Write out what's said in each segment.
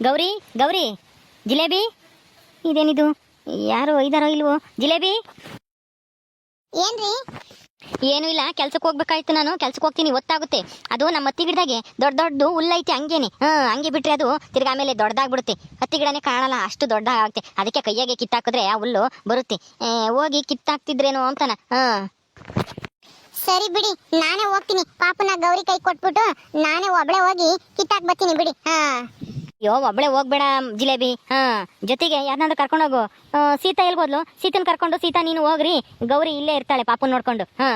ಗೌರಿ ಗೌರಿ ಜಿಲೇಬಿ? ಇದೇನಿದು? ಯಾರು ಒಯ್ದಾರೋ ಇಲ್ವೋ? ಜಿಲೇಬಿ? ಏನ್ರಿ? ಏನೂ ಇಲ್ಲ ಕೆಲ್ಸಕ್ಕೆ ಹೋಗ್ಬೇಕಾಯ್ತು ನಾನು. ಕೆಲ್ಸಕ್ಕೆ ಹೋಗ್ತೀನಿ ಗೊತ್ತಾಗುತ್ತೆ ಅದು ನಮ್ಮ ಅತ್ತಿ ಗಿಡದಾಗೆ. ದೊಡ್ಡ ದೊಡ್ಡದು ಹುಲ್ಲೈತಿ ಹಂಗೇನೆ. ಹಾ ಹಂಗೆ ಬಿಟ್ರೆ ಅದು ತಿರ್ಗಾ ಆಮೇಲೆ ದೊಡ್ಡದಾಗ್ಬಿಡುತ್ತೆ. ಹತ್ತಿ ಗಿಡನೇ ಕಾಣಲ್ಲ ಅಷ್ಟು ದೊಡ್ಡದಾಗುತ್ತೆ. ಅದಕ್ಕೆ ಕೈಯಾಗೆ ಕಿತ್ತಾಕಿದ್ರೆ ಆ ಹುಲ್ಲು ಬರುತ್ತೆ. ಹೋಗಿ ಕಿತ್ತಾಕ್ತಿದ್ರೇನೋ ಅಂತಾನ. ಹಾ ಸರಿ ಬಿಡಿ ನಾನೇ ಹೋಗ್ತೀನಿ. ಪಾಪನ ಗೌರಿ ಕೈ ಕೊಟ್ಬಿಟ್ಟು ನಾನೇ ಒಬ್ಳೆ ಹೋಗಿ ಕಿತ್ತಾಕ್ ಬರ್ತೀನಿ ಬಿಡಿ. ಹಾ ಅಯ್ಯೋ ಒಬ್ಬಳೆ ಹೋಗ್ಬೇಡ ಜಿಲೇಬಿ. ಹಾ ಜೊತೆಗೆ ಯಾರನ್ನಾದ್ರೂ ಕರ್ಕೊಂಡು ಹೋಗು. ಸೀತಾ ಎಲ್ಗೋದ್ಲು ಸೀತನ್ ಕರ್ಕೊಂಡು ಸೀತಾ ನೀನು ಹೋಗ್ರಿ. ಗೌರಿ ಇಲ್ಲೇ ಇರ್ತಾಳೆ ಪಾಪು ನೋಡ್ಕೊಂಡು. ಹಾ.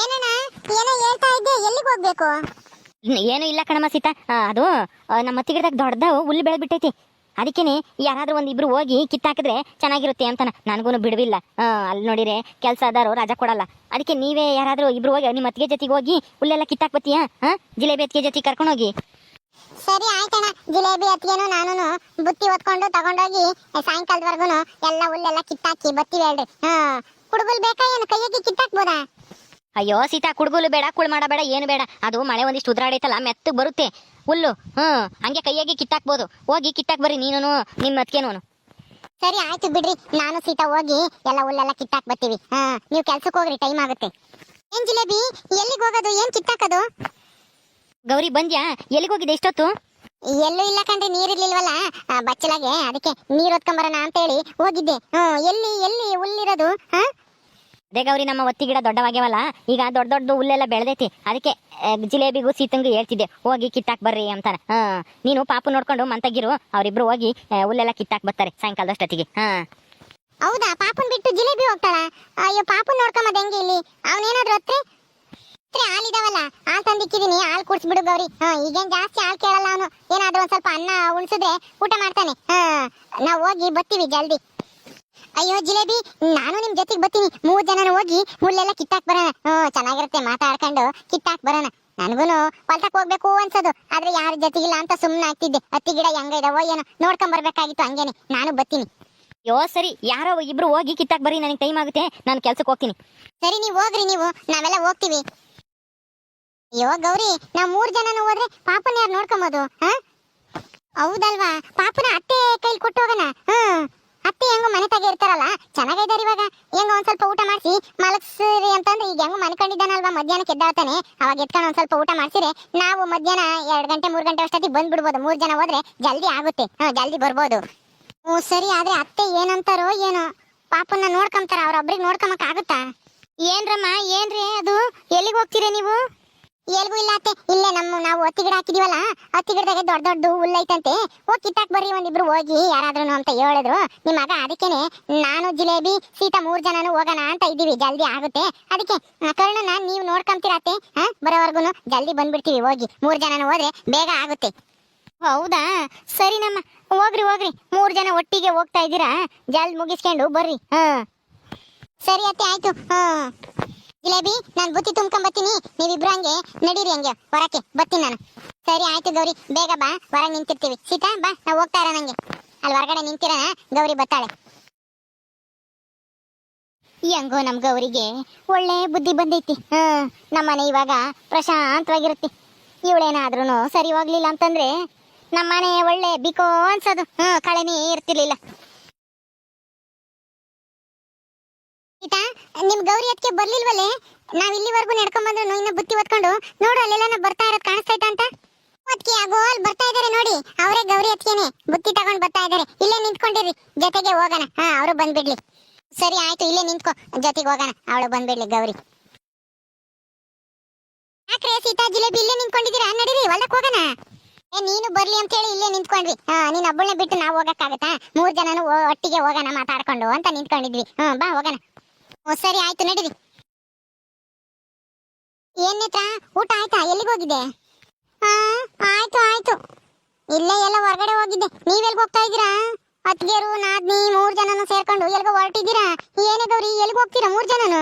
ಏನಣ್ಣ? ಏನೋ ಹೇಳ್ತಾ ಇದ್ದೆ ಎಲ್ಲಿಗೆ ಹೋಗ್ಬೇಕು? ಏನು ಇಲ್ಲ ಕಣಮ್ಮ ಸೀತಾ. ಅದು ನಮ್ಮ ಹತ್ತಿ ಗಿಡದಾಗ ದೊಡ್ಡದಾವು ಹುಲ್ಲು ಬೆಳೆದ್ಬಿಟ್ಟೈತಿ ಅದಕ್ಕೇನೆ ಯಾರಾದ್ರೂ ಒಂದ್ ಇಬ್ರು ಹೋಗಿ ಕಿತ್ತಾಕಿದ್ರೆ ಚೆನ್ನಾಗಿರುತ್ತೆ ಅಂತಾನ. ನನಗೂ ಬಿಡುವಿಲ್ಲ. ಅಲ್ಲಿ ನೋಡಿರೆ ಕೆಲಸ ಅದಾರು ರಜಾ ಕೊಡಲ್ಲ. ಅದಕ್ಕೆ ನೀವೇ ಯಾರಾದ್ರೂ ಇಬ್ರು ಹೋಗಿ ನಿಮ್ಮ ಅತ್ತಿಗೆ ಜೊತೆಗೆ ಹೋಗಿ ಹುಲ್ಲೆಲ್ಲ ಕಿತ್ತಾಕ್ ಬತ್ತೀಯಾ ಹಾ? ಜಿಲೇಬಿ ಅತ್ತಿಗೆ ಜೊತೆ ಕರ್ಕೊಂಡು ಹೋಗಿ. ಸರಿ ಆಯ್ತಣ್ಣ ಜಿಲೇಬಿ ಅತ್ತಿಗೆನು ನಾನು ಬುತ್ತಿ ಹೊತ್ಕೊಂಡು ತಗೊಂಡೋಗಿ ಸಾಯಂಕಾಲದವರೆಗೂ ಎಲ್ಲ ಹುಲ್ಲೆಲ್ಲ ಕಿತ್ತಾಕಿ ಬತ್ತೀವಿ ಹೇಳ್ರಿ. ಹಾ ಕುಡುಗುಲ್ ಬೇಕಾ ಏನು? ಕೈಯಾಗಿ ಕಿತ್ತಾಕ್ಬೋದಾ? ಅಯ್ಯೋ ಸೀತಾ ಕುಡ್ಗುಲು ಬೇಡ ಕುಳ್ ಮಾಡಬೇಡ ಏನು ಬೇಡ. ಅದು ಮಳೆ ಒಂದಿಷ್ಟು ಉದ್ರಾಡೈತಲ್ಲ ಮೆತ್ತಗೆ ಬರುತ್ತೆ. ಹುಲ್ಲು ಹ್ಮ್ ಹಂಗೆ ಕೈಯಾಗಿ ಕಿತ್ತಾಕ್ಬೋದು. ಹೋಗಿ ಕಿತ್ತಾಕ್ ಬರ್ರಿ ನೀನು ನಿಮ್ಮ ಅತ್ತಿಗೆನೂ ಸರಿ ಆಯ್ತು ಬಿಡ್ರಿ ನಾನು ಸೀತಾ ಹೋಗಿ ಎಲ್ಲ ಹುಲ್ಲೆಲ್ಲ ಕಿತ್ತಾಕ್ ಬರ್ತೀವಿ ಹಾ ನೀವು ಕೆಲ್ಸಕ್ಕೆ ಹೋಗ್ರಿ ಟೈಮ್ ಆಗುತ್ತೆ. ಏನ್ ಜಿಲೇಬಿ ಎಲ್ಲಿಗೆ ಹೋಗೋದು? ಏನ್ ಕಿತ್ತಾಕೋದು? ಗೌರಿ ಬಂದ್ಯಾ? ಎಲ್ಲಿಗೆ ಹೋಗಿದೆ ಇಷ್ಟೊತ್ತು ಎಲ್ಲೂ ಇಲ್ಲ ಕಂಡ್ರೆ ನೀರಿರ್ಲಿಲ್ವಲ್ಲ? ಬಚ್ಚಲಾಗೆ ಅದಕ್ಕೆ ನೀರ್ ಹೊತ್ಕೊಂಬರೋಣ ಅಂತ ಹೇಳಿ ಹೋಗಿದ್ದೆ. ಹ್ಮ್ ಎಲ್ಲಿ ಎಲ್ಲಿ ಹುಲ್ಲಿರೋದು ಹಾ? ಅದೇ ಗೌರಿ ನಮ್ಮ ಒತ್ತಿ ಗಿಡ ದೊಡ್ಡವಾಗ್ಯವಲ್ಲ ಈಗ ದೊಡ್ಡ ದೊಡ್ಡ ಹುಲ್ಲೆಲ್ಲ ಬೆಳೆದೈತಿ. ಅದಕ್ಕೆ ಜಿಲೇಬಿಗೂ ಸೀತಂಗೂ ಹೇಳ್ತಿದ್ದೆ ಹೋಗಿ ಕಿತ್ತಾಕ್ ಬರ್ರಿ ಅಂತಾನೆ. ಹಾ ನೀನು ಪಾಪು ನೋಡ್ಕೊಂಡು ಮಂತಗಿರು ಅವರಿಬ್ರು ಹೋಗಿ ಹುಲ್ಲೆಲ್ಲ ಕಿತ್ತಾಕ್ ಬರ್ತಾರೆ ಸಾಯಂಕಾಲದಷ್ಟೊತ್ತಿಗೆ. ಹಾ. ಹೌದಾ ಪಾಪನ್ ಬಿಟ್ಟು ಜಿಲೇಬಿ ಹೋಗ್ತಾಳ? ಅಯ್ಯೋ ಪಾಪನ್ ನೋಡ್ಕೊಂಬದ್ ಹೆಂಗೆ ಇಲ್ಲಿ? ಅವನೇನಾದ್ರೂ ಹತ್ರ? ಹತ್ರ ಹಾಲಿದಾವಲ್ಲ ಹಾಲ್ ತಂದಿಕ್ಕಿದೀನಿ. ಹಾಲ್ ಕುಡ್ಸ್ಬಿಡು ಗೌರಿ. ಹಾ ಈಗೇನ್ ಜಾಸ್ತಿ ಹಾಲ್ ಕೇಳಲ್ಲ ಅವನು. ಏನಾದ್ರೂ ಒಂದ್ ಸ್ವಲ್ಪ ಅನ್ನ ಉಣ್ಸಿದ್ರೆ ಊಟ ಮಾಡ್ತಾನೆ. ಹಾ ನಾವ್ ಹೋಗಿ ಬರ್ತೀವಿ ಜಲ್ದಿ. ಅಯ್ಯೋ ಜಿಲೇಬಿ ನಾನು ನಿಮ್ ಜೊತೆಗೆ ಬರ್ತೀನಿ. ಮೂರ್ ಜನ ಹೋಗಿ ಹುಲ್ಲೆಲ್ಲ ಕಿತ್ತಾಕ್ ಬರೋಣ. ಹ್ಮ್ ಚೆನ್ನಾಗಿರುತ್ತೆ ಮಾತಾಡ್ಕೊಂಡು ಕಿತ್ತಾಕ್ ಬರೋಣ. ನನ್ಗೂನು ಹೊಲ್ತಕ್ ಹೋಗ್ಬೇಕು ಅನ್ಸೋದು. ಆದ್ರೆ ಯಾರ ಜೊತೆಗಿಲ್ಲ ಅಂತ ಸುಮ್ನೆ ಆಗ್ತಿದ್ದೆ. ಹತ್ತಿ ಗಿಡ ಹೆಂಗ ಇದಾವೋ ಏನೋ. ನೋಡ್ಕೊಂಡ್ ಬರ್ಬೇಕಾಗಿತ್ತು ಹಂಗೇನೆ. ನಾನು ಬರ್ತೀನಿ. ಯೋ ಸರಿ. ಯಾರೋ ಇಬ್ರು ಹೋಗಿ ಕಿತ್ತಾಕ್ ಬರ್ರಿ ನನಗೆ ಟೈಮ್ ಆಗುತ್ತೆ. ನಾನು ಕೆಲ್ಸಕ್ಕೆ ಹೋಗ್ತೀನಿ. ಸರಿ ನೀವು ಹೋಗ್ರಿ ನೀವು. ನಾವೆಲ್ಲ ಹೋಗ್ತೀವಿ. ಅಯ್ಯೋ, ಗೌರಿ ನಾ ಮೂರ್ ಜನನು ಹೋದ್ರೆ ಪಾಪನ ಯಾರು ನೋಡ್ಕೊಂಬೋದು ಹೌದಲ್ವಾ? ಪಾಪನ ಅತ್ತೆ ಕೈಲಿ ಕೊಟ್ಟು ಹೋಗೋಣ ಹ್ಮ್ ಅತ್ತೆ ಹೆಂಗೋ ಮನೆ ತಾಗೆ ಇರ್ತಾರಲ್ಲ ಚೆನ್ನಾಗಿದ್ದಾರೆ ಇವಾಗ. ಹೆಂಗೋ ಒಂದ್ ಸ್ವಲ್ಪ ಊಟ ಮಾಡಿಸಿ, ಮಲಗ್ಸಿರಿ ಅಂತಂದ್ರೆ ಈಗ ಹೆಂಗೋ ಮನ್ಕೊಂಡಿದ್ದಾನಲ್ವಾ ಮಧ್ಯಾಹ್ನಕ್ಕೆ ಎದ್ದಾಳ್ತಾನೆ. ಅವಾಗ ಎತ್ಕೊಂಡು ಒಂದ್ ಸ್ವಲ್ಪ ಊಟ ಮಾಡ್ಸಿದ್ರೆ ನಾವು ಮಧ್ಯಾಹ್ನ ಎರಡ್ ಗಂಟೆ, ಮೂರ್ ಗಂಟೆ ಅಷ್ಟೊತ್ತಿಗೆ ಬಂದ್ಬಿಡ್ಬೋದು. ಮೂರ್ ಜನ ಹೋದ್ರೆ ಜಲ್ದಿ ಆಗುತ್ತೆ, ಹಾ, ಜಲ್ದಿ ಬರ್ಬೋದು. ಹ್ಞೂ ಸರಿ, ಆದ್ರೆ ಅತ್ತೆ ಏನಂತಾರೋ ಏನೋ ಪಾಪನ ನೋಡ್ಕೊಂತಾರ ಅವ್ರೊಬ್ರಿಗೆ ನೋಡ್ಕೊಂಬಕ್ ಆಗುತ್ತಾ? ಏನ್ರಮ್ಮ, ಏನ್ರಿ ಅದು? ಎಲ್ಲಿಗೆ ಹೋಗ್ತೀರಿ ನೀವು? ಎಲ್ಗೂ ಇಲ್ಲ ಅತ್ತೆ. ಇಲ್ಲೇ ನಮ್ಮ ನಾವು ಹತ್ತಿ ಗಿಡ ಹಾಕಿದೀವಲ್ಲ, ಹತ್ತಿ ಗಿಡದಾಗ ದೊಡ್ಡ ದೊಡ್ಡ ಹುಲ್ಲು ಐತಂತೆ. ಹೋಗಿ ಕಿತ್ತಾಕ್ ಬರ್ರಿ ಒಂದಿಬ್ರು ಹೋಗಿ ಯಾರಾದ್ರೂ ಅಂತ ಹೇಳಿದ್ರು. ನಿಮ್ಮ ಮಗ ಅದಕ್ಕೇನೆ, ನಾನು, ಜಿಲೇಬಿ, ಸೀತಾ ಮೂರ್ ಜನನು ಹೋಗೋಣ ಅಂತ ಇದ್ದೀವಿ, ಜಲ್ದಿ ಆಗುತ್ತೆ. ಅದಕ್ಕೆ ಕರ್ಣನ ನೀವು ನೋಡ್ಕೊಂತೀರ ಅತ್ತೆ? ಹಾ ಬರೋವರೆಗೂ ಜಲ್ದಿ ಬಂದ್ಬಿಡ್ತೀವಿ, ಹೋಗಿ. ಮೂರ್ ಜನನು ಹೋದ್ರೆ ಬೇಗ ಆಗುತ್ತೆ. ಹೌದಾ? ಸರಿ ನಮ್ಮ, ಹೋಗ್ರಿ ಹೋಗ್ರಿ. ಮೂರ್ ಜನ ಒಟ್ಟಿಗೆ ಹೋಗ್ತಾ ಇದ್ದೀರಾ? ಜಲ್ದಿ ಮುಗಿಸ್ಕೊಂಡು ಬರ್ರಿ. ಹಾ. ಸರಿ ಅತ್ತೆ, ಆಯ್ತು. ಹಾ. ಜಿಲೇಬಿ ನಾನು ಬುತ್ತಿ ತುಂಬ್ಕೊಂಡ್ ಬರ್ತೀನಿ. ನೀವಿಬ್ರು ಹಂಗೆ ನಡೀರಿ ಹಂಗೆ. ಹೊರಕ್ಕೆ ಬರ್ತೀನಿ ನಾನು. ಸರಿ, ಆಯ್ತು ಗೌರಿ. ಬೇಗ ಬಾ. ಹೊರಗೆ ನಿಂತಿರ್ತೀವಿ. ಸೀತಾ, ಬಾ. ನಾವು ಹೋಗ್ತಾ ಇರೋಣ ಹಂಗೆ. ಅಲ್ಲಿ ಹೊರಗಡೆ ನಿಂತಿರೋಣ. ಗೌರಿ ಬತ್ತಾಳೆ ಹೆಂಗೋ ನಮ್ ಗೌರಿಗೆ ಒಳ್ಳೆ ಬುದ್ಧಿ ಬಂದೈತಿ. ಹಾ ನಮ್ಮನೆ ಇವಾಗ ಪ್ರಶಾಂತವಾಗಿರುತ್ತೆ. ಇವಳೇನಾದ್ರೂ ಸರಿ ಹೋಗ್ಲಿಲ್ಲ ಅಂತಂದ್ರೆ ನಮ್ಮನೆ ಒಳ್ಳೆ ಬಿಕೋ ಅನ್ಸೋದು. ಹಾ, ಕಳೆನೇ ಇರ್ತಿರ್ಲಿಲ್ಲ. ಸೀತಾ ನಿಮ್ ಗೌರಿ ಅದಕ್ಕೆ ಬರ್ಲಿಲ್ವಲ್ಲೇ ನಾವ್ ಇಲ್ಲಿವರೆಗೂ ನಡ್ಕೊಂಡ್ ಬಂದ್ರು ಇನ್ನ ಬುತ್ತಿ ಹೊತ್ಕೊಂಡು ನೋಡು ಅಲ್ಲೆಲ್ಲ ಬರ್ತಾ ಇರೋದ್ ಕಾಣಿಸ್ತೈತ ಅಂತ. ಅದಕ್ಕೆ ಅಲ್ಲಿ ಬರ್ತಾ ಇದಾರೆ ನೋಡಿ. ಅವರೇ ಗೌರಿ ಅದಕ್ಕೇನೆ ಬುತ್ತಿ ತಗೊಂಡ್ ಬರ್ತಾ ಇದಾರೆ. ಇಲ್ಲೇ ನಿಂತ್ಕೊಂಡಿರಿ. ಜೊತೆಗೆ ಹೋಗೋಣ. ಹಾ, ಅವರು ಬಂದ್ಬಿಡ್ಲಿ. ಸರಿ, ಆಯ್ತು, ಇಲ್ಲೇ ನಿಂತ್ಕೋ. ಜೊತೆಗೆ ಹೋಗೋಣ. ಅವಳು ಬಂದ್ಬಿಡ್ಲಿ, ಗೌರಿ. ಯಾಕ್ರೆ, ಸೀತಾ, ಜಿಲೇಬಿ ಇಲ್ಲೇ ನಿಂತ್ಕೊಂಡಿದ್ದೀರಾ? ನಡೀರಿ, ಹೊಲಕ್ ಹೋಗೋಣ. ಏ, ನೀನು ಬರ್ಲಿ ಅಂತ ಹೇಳಿ ಇಲ್ಲೇ ನಿಂತ್ಕೊಂಡ್ವಿ. ಹಾ, ನೀನ್ ಒಬ್ಬಳನ್ನ ಬಿಟ್ಟು ನಾವು ಹೋಗಕ್ಕಾಗತ್ತಾ? ಮೂರ್ ಜನನು ಒಟ್ಟಿಗೆ ಹೋಗೋಣ ಮಾತಾಡ್ಕೊಂಡು ಅಂತ ನಿಂತ್ಕೊಂಡಿದ್ವಿ. ಹ್ಮ್, ಬಾ, ಹೋಗೋಣ. ಓ, ಸರಿ, ಆಯ್ತು, ನಡೀರಿ. ಏನ್ ಊಟ ಆಯ್ತಾ? ಎಲ್ಲಿಗೆ ಹೋಗಿದ್ದೆ? ಹಾ ಆಯ್ತು ಆಯ್ತು. ಇಲ್ಲೇ ಎಲ್ಲ ಹೊರಗಡೆ ಹೋಗಿದ್ದೆ. ನೀವೆಲ್ಗೆ ಹೋಗ್ತಾ ಇದ್ದೀರಾ? ಅತ್ತಿಗೆರು ನಾದ್ನಿ, ಮೂರ್ ಜನನು ಸೇರ್ಕೊಂಡು ಎಲ್ಗೋ ಹೊರಟಿದ್ದೀರಾ? ಏನೇ ಗೌರಿ, ಎಲ್ಗೆ ಹೋಗ್ತೀರಾ ಮೂರ್ ಜನನು?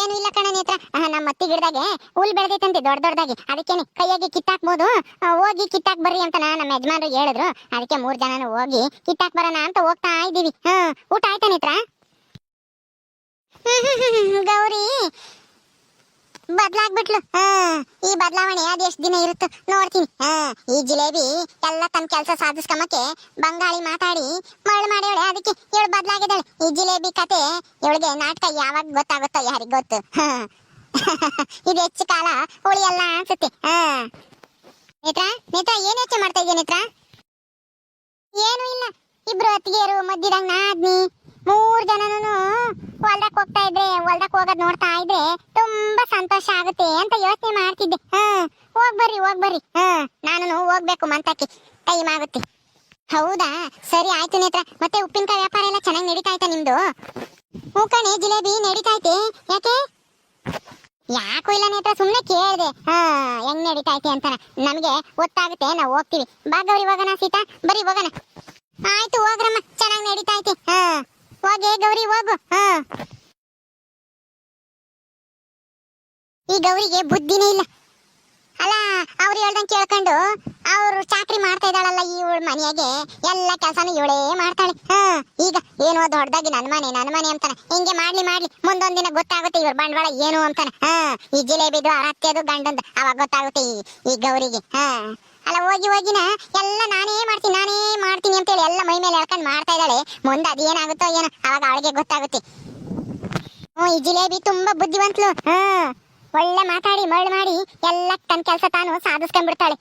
ಏನು ಇಲ್ಲ ಕಣ ನೇತ್ರ. ನಮ್ಮ ಅತ್ತಿ ಗಿಡದಾಗೆ ಹುಲ್ ಬೆಳೆದೈತಂತೆ, ದೊಡ್ಡ ದೊಡ್ಡದಾಗಿ ಅದಕ್ಕೇನೆ ಕೈಯಾಗಿ ಕಿತ್ತಾಕ್ಬೋದು. ಹೋಗಿ ಕಿತ್ತಾಕ್ ಬರ್ರಿ ಅಂತ ನಮ್ಮ ಯಜಮಾನ್ರು ಹೇಳಿದ್ರು. ಅದಕ್ಕೆ ಮೂರ್ ಜನನು ಹೋಗಿ ಕಿತ್ತಾಕ್ ಬರೋಣ ಅಂತ ಹೋಗ್ತಾ ಇದ್ದೀವಿ. ಹ್ಮ್, ಊಟ ಆಯ್ತಾ ನೇತ್ರ? ಗೌರಿ. ಬದ್ಲಾಗ್ಬಿಟ್ಲು. ಹಾ, ಈ ಬದಲಾವಣೆ ಅದ್ ಎಷ್ಟ್ ದಿನ ಇರುತ್ತೋ ನೋಡ್ತೀನಿ. ಹಾ, ಈ ಜಿಲೇಬಿ ಎಲ್ಲ ತನ್ನ ಕೆಲಸ ಸಾಧಿಸ್ಕೊಂಬಕ್ಕೆ ಬಂಗಾಳಿ ಮಾತಾಡಿ ಮರಳು ಮಾಡ್ಯವಳೆ ಅದಕ್ಕೆ ಇವಳು ಬದ್ಲಾಗಿದ್ದಾಳೆ. ಈ ಜಿಲೇಬಿ ಕತೆ ಇವಳಿಗೆ ನಾಟಕ ಯಾವಾಗ ಗೊತ್ತಾಗುತ್ತೋ ಯಾರಿಗ್ ಗೊತ್ತು? ಇದು ಹೆಚ್ಚು ಕಾಲ ಉಳಿಯಲ್ಲ ಅನ್ಸುತ್ತೆ. ಹಾ. ನೇತ್ರ ನೇತ್ರ, ಏನ್ ಯೋಚನೆ ಮಾಡ್ತಾ ಇದೀಯ ನೇತ್ರ? ಏನು ಇಲ್ಲ. ಇಬ್ರು ಅತ್ತಿಗೆಯರು ಮದ್ದಿದಂಗ್ ನಾದ್ನಿ. ಮೂರ್ ಜನನು ಹೊಲ್ದಕ್ ಹೋಗ್ತಾ ಇದ್ರೆ, ಹೊಲ್ದಕ್ ಹೋಗೋದ್ ನೋಡ್ತಾ ಇದ್ರೆ ತುಂಬಾ ಸಂತೋಷ ಆಗುತ್ತೆ ಅಂತ ಯೋಚನೆ ಮಾಡ್ತಿದ್ದೆ. ಹಾ, ಹೋಗ್ ಬರ್ರಿ ಹೋಗ್ ಬರ್ರಿ. ಹಾ ನಾನು ಹೋಗ್ಬೇಕು ಮಂತಕ್ಕೆ. ಟೈಮ್ ಆಗುತ್ತೆ. ಹೌದಾ? ಸರಿ ಆಯ್ತು ನೇತ್ರ. ಮತ್ತೆ ಉಪ್ಪಿನಕಾಯಿ ವ್ಯಾಪಾರ ಎಲ್ಲ ಚೆನ್ನಾಗಿ ನಡೀತಾ ಐತಾ ನಿಮ್ದು? ಹೂಕಣೆ ಕಣೆ, ಜಿಲೇಬಿ ನಡೀತಾ ಐತೆ. ಯಾಕೆ? ಯಾಕೂ ಇಲ್ಲ ನೇತ್ರ, ಸುಮ್ನೆ ಕೇಳಿದೆ. ಹಾ, ಹೆಂಗ್ ನಡೀತಾ ಐತೆ ಅಂತ ನಮ್ಗೆ ಗೊತ್ತಾಗುತ್ತೆ, ನಾವು ಹೋಗ್ತೀವಿ. ಬಾ ಗೌರಿ ಹೋಗೋಣ ಸೀತಾ? ಬರೀ ಹೋಗೋಣ. ಆಯ್ತು, ಹೋಗ್ರಮ್ಮ. ಚೆನ್ನಾಗಿ ನಡೀತಾ ಐತೆ. ಹಾ. ಹೋಗೆ ಗೌರಿ, ಹೋಗು. ಹಾ. ಈ ಗೌರಿಗೆ ಬುದ್ಧಿನೇ ಇಲ್ಲ. ಅಲ್ಲ, ಅವ್ರು ಹೇಳ್ದಂಗೆ ಕೇಳ್ಕೊಂಡು ಅವ್ರು ಚಾಕ್ರಿ ಮಾಡ್ತಾ ಇದ್ದಾಳಲ್ಲ ಇವಳ ಮನೆಯಾಗೆ, ಎಲ್ಲ ಕೆಲಸನೂ ಇವಳೇ ಮಾಡ್ತಾಳೆ. ಹಾ, ಈಗ ಏನೋ ದೊಡ್ಡದಾಗಿ ನನ್ನ ಮನೆ ನನ್ನ ಮನೆ ಅಂತಾನೆ. ಹಿಂಗೆ ಮಾಡ್ಲಿ ಮಾಡ್ಲಿ, ಮುಂದೊಂದ್ ದಿನ ಗೊತ್ತಾಗುತ್ತೆ ಇವ್ರ ಬಂಡವಾಳ ಏನು ಅಂತಾನೆ. ಹಾ, ಈ ಜಿಲೇಬಿದು ಅರತ್ಯದು, ಗಂಡಂದು, ಅವಾಗ ಗೊತ್ತಾಗುತ್ತೆ ಈ ಗೌರಿಗೆ. ಹಾ. ಅಲ್ಲ, ಹೋಗಿ, ಹೋಗಿನ ಎಲ್ಲ ನಾನೇ ಮಾಡ್ತೀನಿ ನಾನೇ ಮಾಡ್ತೀನಿ ಅಂತೇಳಿ ಎಲ್ಲ ಮೈ ಮೇಲೆ ಎಳ್ಕೊಂಡು ಮಾಡ್ತಾ ಇದ್ದಾಳೆ. ಮುಂದೆ ಅದೇನಾಗುತ್ತೋ ಏನೋ, ಅವಾಗ ಅವಳಿಗೆ ಗೊತ್ತಾಗುತ್ತೆ. ಹ್ಞೂ, ಈ ಜಿಲೇಬಿ ತುಂಬಾ ಬುದ್ಧಿವಂತಲು. ಹಾ ಒಳ್ಳೆ ಮಾತಾಡಿ, ಮರಳು ಮಾಡಿ, ಎಲ್ಲ ತನ್ನ ಕೆಲಸ ತಾನು ಸಾಧಿಸ್ಕೊಂಡ್ಬಿಡ್ತಾಳೆ.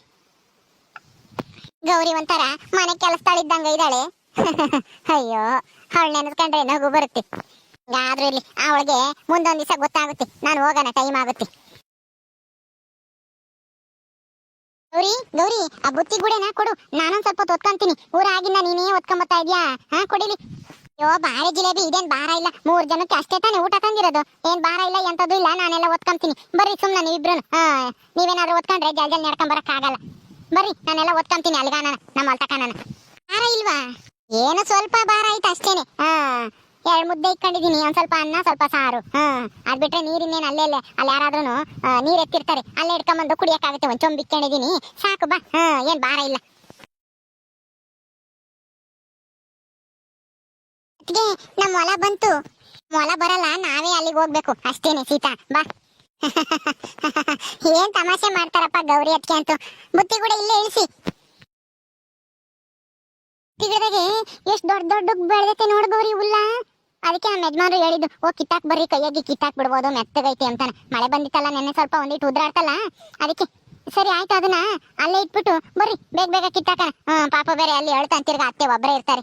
ಗೌರಿ ಒಂಥರ ಮನೆ ಕೆಲಸದಾಳಿದ್ದಂಗ ಇದ್ದಾಳೆ. ಅಯ್ಯೋ, ಅವಳು ನೆನೆಸ್ಕೊಂಡ್ರೆ ನಗು ಬರುತ್ತೆ. ಆದ್ರೂ ಇಲ್ಲಿ ಅವಳಿಗೆ ಮುಂದೊಂದು ದಿವಸ ಗೊತ್ತಾಗುತ್ತೆ. ನಾನು ಹೋಗೋಣ ಟೈಮ್ ಆಗುತ್ತೆ. ಗೌರಿ ಗೌರಿ, ಆ ಬುತ್ತಿ ಗುಡೇನ ಕೊಡು. ನಾನೊಂದ್ ಸ್ವಲ್ಪ ಹೊತ್ತು ಒತ್ಕೊಂತೀನಿ ಊರಾಗಿಂದ ನೀನೇ ಒತ್ಕೊಂಬತ್ತಾ ಇದ್ಯಾ? ಹಾ, ಕೊಡಿಲಿ. ಅಯ್ಯೋ ಬಾರಿ ಜಿಲೇಬಿ, ಇದೇನ್ ಬಾರ ಇಲ್ಲ. ಮೂರ್ ಜನಕ್ಕೆ ಅಷ್ಟೇ ತಾನೇ ಊಟ ತಂದಿರೋದು. ಏನ್ ಬಾರ ಇಲ್ಲ ಎಂತದ್ದು ಇಲ್ಲ. ನಾನೆಲ್ಲ ಒತ್ಕೊಂತೀನಿ ಬರ್ರಿ ಸುಮ್ನೆ ನೀವಿಬ್ರು ಹಾ, ನೀವೇನಾದ್ರೂ ಒತ್ಕೊಂಡ್ರೆ ಜಲ್ ಜಲ್ ನಡ್ಕೊಂಡ್ ಬರಕ್ ಆಗಲ್ಲ ಬರ್ರಿ, ನಾನೆಲ್ಲ ಒತ್ಕೊಂತೀನಿ ಅಲ್ಗಾನ ನಮ್ಮ ಅಲ್ತಕಾನ ಬಾರ ಇಲ್ವಾ? ಏನು ಸ್ವಲ್ಪ ಬಾರ ಆಯ್ತು ಅಷ್ಟೇನೆ. ಹಾ. ಎರಡ್ ಮುದ್ದೆ ಇಟ್ಕೊಂಡಿದೀನಿ ಒಂದ್ ಸ್ವಲ್ಪ ಅನ್ನ, ಸ್ವಲ್ಪ ಸಾರು. ಹಾ, ಅದ್ ಬಿಟ್ರೆ ನೀರಿನ್ನೇನು ಅಲ್ಲೇ ಅಲ್ಲೇ ಅಲ್ಲಿ ಯಾರಾದ್ರೂ ನೀರ್ ಎತ್ತಿರ್ತಾರೆ. ಅಲ್ಲೇ ಇಟ್ಕೊಂಬಂದು ಕುಡಿಯಕ್ಕಾಗುತ್ತೆ, ಒಂದ್ ಚೊಂಬ್ ಇಟ್ಕೊಂಡಿದೀನಿ ಸಾಕು, ಬಾ. ಹಾ, ಏನ್ ಭಾರ ಇಲ್ಲ. ನಮ್ ಹೊಲ ಬಂತು. ಹೊಲ ಬರಲ್ಲ, ನಾವೇ ಅಲ್ಲಿಗೆ ಹೋಗ್ಬೇಕು. ಅಷ್ಟೇನೆ, ಸೀತಾ, ಬಾ. ಏನ್ ತಮಾಷೆ ಮಾಡ್ತಾರಪ್ಪ ಗೌರಿ ಅದ್ಕೆ ಅಂತೂ. ಬುತ್ತಿ ಕೂಡ ಇಲ್ಲೇ ಇಳಿಸಿ. ತಿಗದಾಗೆ ಎಷ್ಟು ದೊಡ್ಡ ದೊಡ್ಡ ಬೆಳೆದೈತೆ ನೋಡ್ಬೋರಿ ಹುಲ್ಲ. ಅದಕ್ಕೆ ನಮ್ಮ ಯಜಮಾನ್ರು ಹೇಳಿದ್ದು, ಓ, ಕಿತ್ತಾಕ್ ಬರ್ರಿ, ಕೈಯಾಗಿ ಕಿತ್ತಾಕ್ ಬಿಡ್ಬೋದು, ಮೆತ್ತಗೈತಿ ಅಂತಾನೆ. ಮಳೆ ಬಂದಿತ್ತಲ್ಲ, ನೆನ್ನೆ ಸ್ವಲ್ಪ ಒಂದಿಟ್ಟು ಉದ್ರಾಡ್ತಲ್ಲ? ಅದಕ್ಕೆ, ಸರಿ, ಆಯ್ತು ಅದನ್ನ, ಅಲ್ಲೇ ಇಟ್ಬಿಟ್ಟು ಬರ್ರಿ, ಬೇಗ ಬೇಗ ಕಿತ್ತಾಕ ಪಾಪ ಬೇರೆ ಅಲ್ಲಿ ಹೇಳ್ತಾ ಅಂತಿರ್ಗ ಅತ್ತೆ ಒಬ್ಬರೇ ಇರ್ತಾರೆ.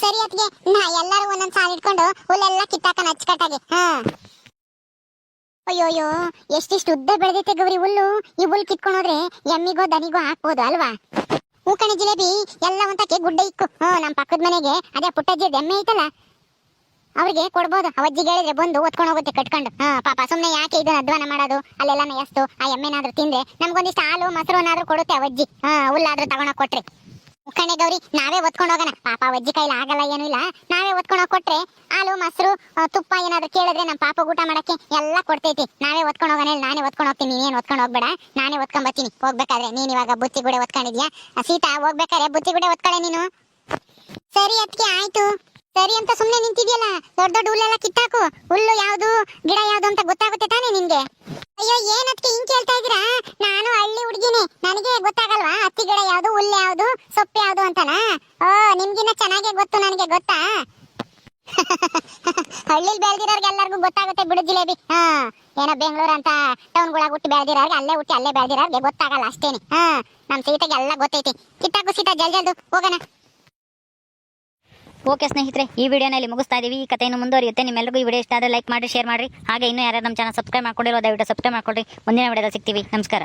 ಸರಿ ಅತ್ಗೆ ನಾ ಎಲ್ಲರೂ ಒಂದೊಂದು ಸಾಲ ಇಟ್ಕೊಂಡು ಹುಲ್ಲೆಲ್ಲ ಕಿತ್ತಾಕನ ಅಚ್ಚುಕಟ್ಟಾಗಿ. ಹಾ. ಅಯ್ಯೋಯ್ಯೋ, ಎಷ್ಟಿಷ್ಟು ಉದ್ದ ಬೆಳೆದೈತೆ ಗೌರಿ ಹುಲ್ಲು. ಈ ಹುಲ್ ಕಿತ್ಕೊಂಡೋದ್ರೆ ಎಮ್ಮಿಗೋ, ದನಿಗೋ ಹಾಕ್ಬೋದು ಅಲ್ವಾ? ಹೂಕಣಿ ಜಿಲೇಬಿ ಎಲ್ಲ ಒಂತಕ್ಕೆ ಗುಡ್ಡ ಇಕ್ಕು. ಹ್ಮ್ ನಮ್ಮ ಪಕ್ಕದ ಮನೆಗೆ ಅದೇ ಪುಟ್ಟಜ್ಜಿ ಎಮ್ಮೆ ಐತಲ್ಲ, ಅವ್ರಿಗೆ ಕೊಡ್ಬೋದು. ಅವಜ್ಜಿಗೆ ಹೇಳಿದ್ರೆ ಬಂದು ಒತ್ಕೊಂಡು ಹೋಗುತ್ತೆ ಕಟ್ಕೊಂಡು. ಹಾ ಪಾಪ ಸುಮ್ಮನೆ ಯಾಕೆ ಇದನ್ನ ಅಧ್ವಾನ ಮಾಡೋದು? ಅಲ್ಲೆಲ್ಲ ಮೇಯಸ್ತು ಆ ಎಮ್ಮೆನಾದ್ರೂ ತಿಂದ್ರೆ ನಮ್ಗೊಂದಿಷ್ಟು ಹಾಲು, ಮೊಸರು ಏನಾದ್ರೂ ಕೊಡುತ್ತೆ ಅವಜ್ಜಿ ಹಾ ಹುಲ್ಲಾದ್ರೂ ತಗೊಂಡೋಗಿ ಕೊಟ್ರಿ. ಕಣೆ ಗೌರಿ, ನಾವೇ ಒತ್ಕೊಂಡು ಹೋಗೋಣ. ಪಾಪ ಒಜ್ಜಿ ಕೈಲಿ ಆಗಲ್ಲ, ಏನು ಇಲ್ಲ. ನಾವೇ ಒತ್ಕೊಂಡು ಹೋಗಿ ಕೊಟ್ರೆ ಹಾಲು, ಮೊಸರು ತುಪ್ಪ ಏನಾದ್ರು ಕೇಳಿದ್ರೆ ನಮ್ಮ ಪಾಪ ಊಟ ಮಾಡಕ್ಕೆ ಎಲ್ಲ ಕೊಡ್ತೈತಿ. ನಾವೇ ಒತ್ಕೊಂಡು ಹೋಗೋಣ ಹೇಳಿ ನಾನೇ ಒತ್ಕೊಂಡು ಹೋಗ್ತೀನಿ. ನೀನೇನು ಒತ್ಕೊಂಡು ಹೋಗ್ಬೇಡ. ನಾನೇ ಒತ್ಕೊಂಡ್ ಬರ್ತೀನಿ. ಹೋಗ್ಬೇಕಾದ್ರೆ ನೀನ್ ಇವಾಗ ಬುತ್ತಿ ಗುಡೆ ಒತ್ಕೊಂಡಿದ್ಯಾ ಸೀತಾ, ಹೋಗ್ಬೇಕಾದ್ರೆ ಬುತ್ತಿ ಗುಡೆ ಒತ್ಕೊಳ್ಳೆ ನೀನು. ಸರಿ ಅದಕ್ಕೆ ಆಯ್ತು. ಸರಿ ಅಂತ ಸುಮ್ನೆ ನಿಂತಿದ್ಯಲ್ಲ? ದೊಡ್ಡ ದೊಡ್ಡ ಹುಲ್ಲೆಲ್ಲ ಕಿತ್ತಾಕು. ಹುಲ್ಲು ಯಾವ್ದು, ಗಿಡ ಯಾವ್ದು ಅಂತ ಗೊತ್ತಾಗುತ್ತೆ ತಾನೇ ನಿನ್ಗೆ? ಅಯ್ಯೋ ಏನ್ ಅದಕ್ಕೆ ಹಿಂಗ್ ಕೇಳ್ತಾ ಇದೀರಾ ನಾನು ಹಳ್ಳಿ ಹುಡುಗಿನೇ ನನಗೆ ಗೊತ್ತಾಗಲ್ವಾ ಹತ್ತಿ ಗಿಡ ಯಾವ್ದು ಹುಲ್ಲು ಯಾವ್ದು ಸೊಪ್ಪು ಯಾವ್ದು ಅಂತನ ಓ ನಿಮ್ಗಿನ್ನ ಚೆನ್ನಾಗೆ ಗೊತ್ತು ನನಗೆ ಗೊತ್ತಾ ಹಳ್ಳಿಲ್ ಬೆಳ್ದಿರೋರ್ಗೆಲ್ಲರಿಗೂ ಗೊತ್ತಾಗುತ್ತೆ ಬಿಡು ಜಿಲೇಬಿ. ಹಾ, ಏನೋ ಬೆಂಗಳೂರು ಅಂತ ಟೌನ್ಗಳಾಗ ಹುಟ್ಟಿ ಬೆಳೆದಿರೋರ್ಗೆ ಅಲ್ಲೇ ಹುಟ್ಟಿ ಅಲ್ಲೇ ಬೆಳೆದಿರೋರ್ಗೆ ಗೊತ್ತಾಗಲ್ಲ ಅಷ್ಟೇನೆ. ಹಾ, ನಮ್ ಸೀತೆಗೆ ಎಲ್ಲ ಗೊತ್ತೈತಿ. ಕಿತ್ತಾಕು ಸೀತಾ, ಜಲ್ ಜಲ್ದು, ಹೋಗೋಣ. ಓಕೆ ಸ್ನೇಹಿತರೆ, ಈ ವಿಡಿಯೋನ ಇಲ್ಲಿ ಮುಗಿಸ್ತಾ ಇದೀವಿ. ಈ ಕಥೆಯನ್ನು ಮುಂದುವರಿಯುತ್ತೆ. ನಿಮ್ಮೆಲ್ಲರಿಗೂ ಈ ವಿಡಿಯೋ ಇಷ್ಟ ಆದರೆ ಲೈಕ್ ಮಾಡಿ, ಶೇರ್ ಮಾಡಿ ಹಾಗೆ ಇನ್ನೂ ಯಾರು ನಮ್ಮ ಚಾನಲ್ ಸಬ್ಸ್ಕ್ರೈಬ್ ಮಾಡ್ಕೊಂಡಿರೋ ದಯವಿಟ್ಟು ಸಬ್ಸ್ಕ್ರೈಬ್ ಮಾಡ್ಕೊಳ್ರಿ. ಮುಂದಿನ ವಿಡಿಯೋದಲ್ಲಿ ಸಿಗ್ತೀವಿ. ನಮಸ್ಕಾರ.